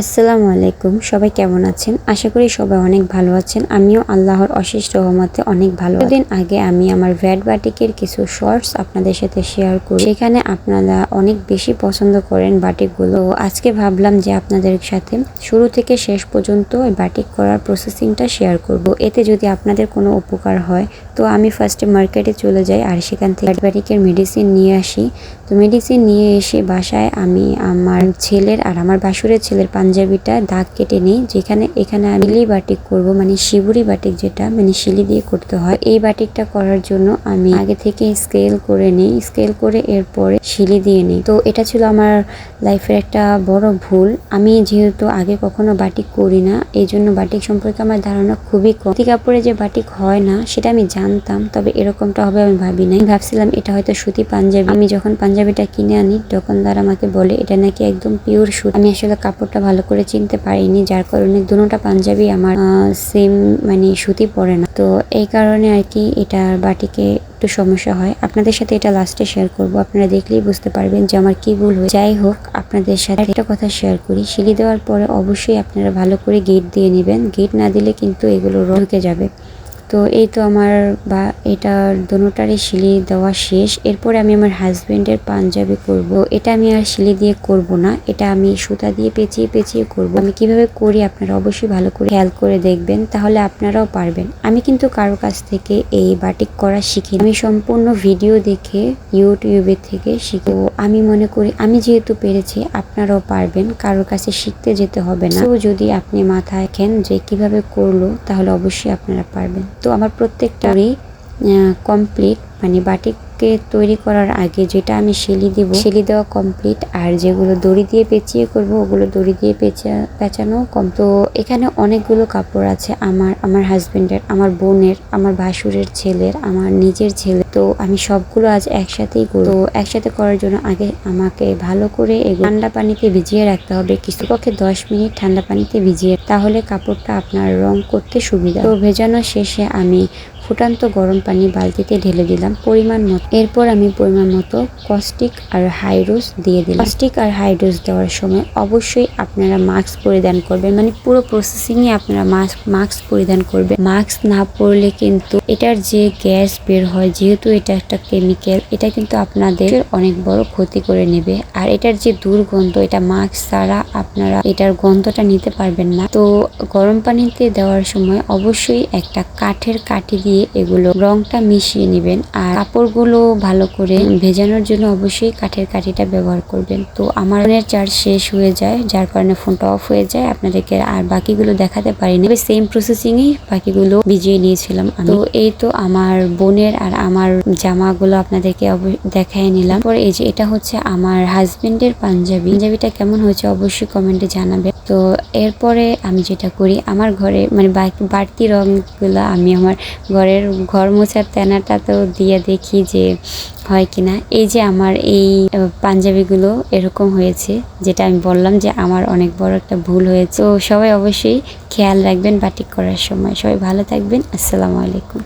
আসসালামু আলাইকুম, সবাই কেমন আছেন? আশা করি সবাই অনেক ভালো আছেন। আমিও আল্লাহর অশেষ রহমতে অনেক ভালো দিন আগে আমি আমার ভ্যাট বাটিকের কিছু শর্টস আপনাদের সাথে শেয়ার করি। সেখানে আপনারা অনেক বেশি পছন্দ করেন বাটিকগুলো। আজকে ভাবলাম যে আপনাদের সাথে শুরু থেকে শেষ পর্যন্ত ওই বাটিক করার প্রসেসিংটা শেয়ার করব। এতে যদি আপনাদের কোনো উপকার হয়, তো আমি ফার্স্টে মার্কেটে চলে যাই আর সেখান থেকে ভ্যাট বাটিকের মেডিসিন নিয়ে আসি। তো মেডিসিন নিয়ে এসে বাসায় আমি আমার ছেলের আর আমার বাসুরের ছেলের পাঞ্জাবিটা দাগ কেটে নিই, যেখানে এখানে আমি শিলি বাটিক করব মানে শিবুরি বাটিক যেটা মানে শিলি দিয়ে করতে হয়। এই বাটিকটা করার জন্য আমি আগে থেকে স্কেল করে নিই স্কেল করে এরপরে শিলি দিয়ে নিই। তো এটা ছিল আমার লাইফের একটা বড় ভুল। আমি যেহেতু আগে কখনো বাটিক করি না এই জন্য বাটিক সম্পর্কে আমার ধারণা খুবই কম। কাপড়ে যে বাটিক হয় না, সেটা আমি জানতাম, তবে এরকমটা হবে আমি ভাবি নাই। ভাবছিলাম এটা হয়তো সুতি পাঞ্জাবি। আমি যখন পাঞ্জাবিটা কিনে আনি দোকানদার আমাকে বলে, এটা নাকি একদম পিওর সুতি? আমি আসলে কাপড়টা ভালো করে চিনতে পারিনি, যার কারণে দুটো পাঞ্জাবি আমার সেম মানে সুতি পরে না। তো এই কারণে আর কি এটা বাটিকে একটু সমস্যা হয়। আপনাদের সাথে এটা লাস্টে শেয়ার করব। আপনারা দেখলেই বুঝতে পারবেন যে আমার কি ভুল হয়েছে। যাই হোক, আপনাদের সাথে একটা কথা শেয়ার করি। সিলি দেওয়ার পরে অবশ্যই আপনারা ভালো করে গেট দিয়ে নেবেন। গেট না দিলে কিন্তু এগুলো ঢুকে যাবে। তো এই তো আমার বা, এটা দোনোটারই শিলি দেওয়া শেষ। এরপরে আমি আমার হাজবেন্ডের পাঞ্জাবি করব। এটা আমি আর শিলি দিয়ে করব না, এটা আমি সুতা দিয়ে পেঁচিয়ে পেঁচিয়ে করব। আমি কীভাবে করি আপনারা অবশ্যই ভালো করে খেয়াল করে দেখবেন, তাহলে আপনারাও পারবেন। আমি কিন্তু কারও কাছ থেকে এই বাটিক করা শিখি আমি সম্পূর্ণ ভিডিও দেখে ইউটিউবে থেকে শিখি। আমি মনে করি, আমি যেহেতু পেরেছি, আপনারাও পারবেন, কারোর কাছে শিখতে যেতে হবে না। তো যদি আপনি মাথায় রাখেন যে কীভাবে করল, তাহলে অবশ্যই আপনারা পারবেন। তো আমার প্রত্যেকটারই কমপ্লিট মানে বাটিককে তৈরি করার আগে যেটা আমি শিলি দিব শিলি দেওয়া কমপ্লিট আর যেগুলো দড়ি দিয়ে পেঁচিয়ে করব, ওগুলো দড়ি দিয়ে পেঁচা, পেঁচানো কম তো এখানে অনেকগুলো কাপড় আছে আমার আমার হাজবেন্ডের আমার বোনের, আমার ভাসুরের ছেলের, আমার নিজের ছেলে তো আমি সবগুলো আজ একসাথেই করব। একসাথে করার জন্য আগে আমাকে ভালো করে ঠান্ডা পানিতে ভিজিয়ে রাখতে হবে। কিছু পক্ষে দশ মিনিট ঠান্ডা পানিতে ভিজিয়ে, তাহলে কাপড়টা আপনার রং করতে সুবিধা। তো ভেজানো শেষে আমি ফুটান্ত গরম পানি বালতিতে ঢেলে দিলাম পরিমাণ মতো। এরপর আমি পরিমাণ মতো কস্টিক আর হাইড্রোস দিয়ে দিলাম। কস্টিক আর হাইড্রোস দেওয়ার সময় অবশ্যই আপনারা মাস্ক পরিধান করবেন। মানে পুরো প্রসেসিংয়ে আপনারা মাস্ক মাস্ক পরিধান করবেন। মাস্ক না পরলে কিন্তু এটার যে গ্যাস বের হয়, যেহেতু এটা একটা কেমিক্যাল এটা কিন্তু আপনাদের অনেক বড় ক্ষতি করে নেবে। আর এটার যে দুর্গন্ধ, এটা মাস্ক ছাড়া আপনারা এটার গন্ধটা নিতে পারবেন না। তো গরম পানিতে দেওয়ার সময় অবশ্যই একটা কাঠের কাঠি দিয়ে এগুলো রংটা মিশিয়ে নেবেন আর কাপড়গুলো ভালো করে ভেজানোর জন্য অবশ্যই কাঠের কাঠিটা ব্যবহার করবেন। তো আমার ফোনের চার্জ শেষ হয়ে যায়, যার কারণে ফোনটা অফ হয়ে যায়। আপনাদেরকে আর বাকিগুলো দেখাতে পারিনি। সেম প্রসেসিংই বাকিগুলো ভিজিয়ে নিয়েছিলাম তো এই তো আমার বোনের আর আমার জামাগুলো আপনাদেরকে দেখাই নিলাম। পরে এই যে এটা হচ্ছে আমার হাজবেন্ডের পাঞ্জাবি। পাঞ্জাবিটা কেমন হয়েছে অবশ্যই কমেন্টে জানাবে তো এরপরে আমি যেটা করি, আমার ঘরে মানে বাড়তি রংগুলো আমি আমার ঘরের ঘর মোছার তেনাটা তো দিয়ে দেখি যে হয় কিনা। এই যে আমার এই পাঞ্জাবিগুলো এরকম হয়েছে, যেটা আমি বললাম যে আমার অনেক বড় একটা ভুল হয়েছে। তো সবাই অবশ্যই খেয়াল রাখবেন বাটিক করার সময়। সবাই ভালো থাকবেন। আসসালামু আলাইকুম।